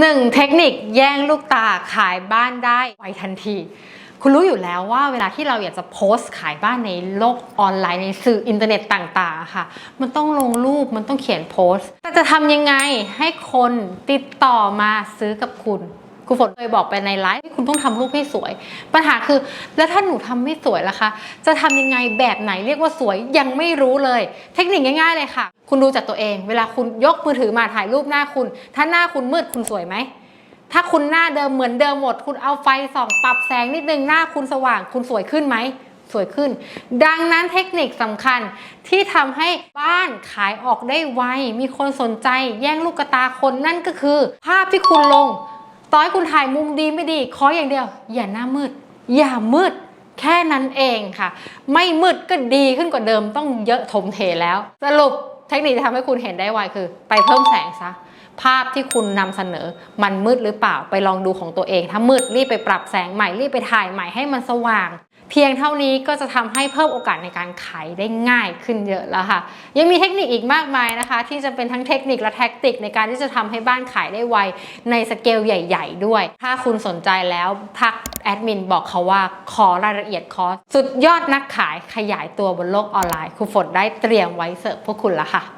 หนึ่งเทคนิคแย่งลูกตาขายบ้านได้ไวทันที คุณรู้อยู่แล้วว่าเวลาที่เราอยากจะโพสต์ขายบ้านในโลกออนไลน์ในสื่ออินเทอร์เน็ตต่างๆค่ะ มันต้องลงรูปมันต้องเขียนโพสต์แต่จะทำยังไงให้คนติดต่อมาซื้อกับคุณ ครูฝนเคยบอกไปในไลฟ์คุณต้องทำรูปให้สวย ปัญหาคือ แล้วถ้าหนูทำไม่สวยล่ะคะ จะทำยังไงแบบไหนเรียกว่าสวยยังไม่รู้เลย เทคนิคง่ายๆเลยค่ะ คุณดูจากตัวเอง เวลาคุณยกมือถือมาถ่ายรูปหน้าคุณ ถ้าหน้าคุณมืดคุณสวยไหมถ้าคุณหน้าเดิมเหมือนเดิมหมด คุณเอาไฟส่องปรับแสงนิดนึงหน้าคุณสว่าง คุณสวยขึ้นไหมสวยขึ้น ดังนั้นเทคนิคสำคัญที่ทำให้บ้านขายออกได้ไว มีคนสนใจ แย่งลูกกระตาคนนั่นก็คือ ภาพที่คุณลง ต่อให้คุณถ่ายมุมดีไม่ดี ขออย่างเดียว อย่าหน้ามืด อย่ามืด แค่นั้นเองค่ะ ไม่มืดก็ดีขึ้นกว่าเดิมต้องเยอะถมเทแล้ว สรุปเทคนิคที่ทำให้คุณเห็นได้ไวคือ ไปเพิ่มแสงซะภาพที่คุณนำเสนอมันมืดหรือเปล่าไปลองดูของตัวเอง ถ้ามืดรีบไปปรับแสงใหม่รีบไปถ่ายใหม่ให้มันสว่าง เพียงเท่านี้ก็จะทำให้เพิ่มโอกาสในการขายได้ง่ายขึ้นเยอะแล้วค่ะ ยังมีเทคนิคอีกมากมายนะคะ ที่จะเป็นทั้งเทคนิคและแท็กติกในการที่จะทำให้บ้านขายได้ไวในสเกลใหญ่ ๆ ด้วย ถ้าคุณสนใจแล้วทักแอดมินบอกเขาว่าขอรายละเอียดคอร์สสุดยอดนักขายขยายตัวบนโลกออนไลน์ครูฝนได้เตรียมไว้เสิร์ฟพวกคุณแล้วค่ะ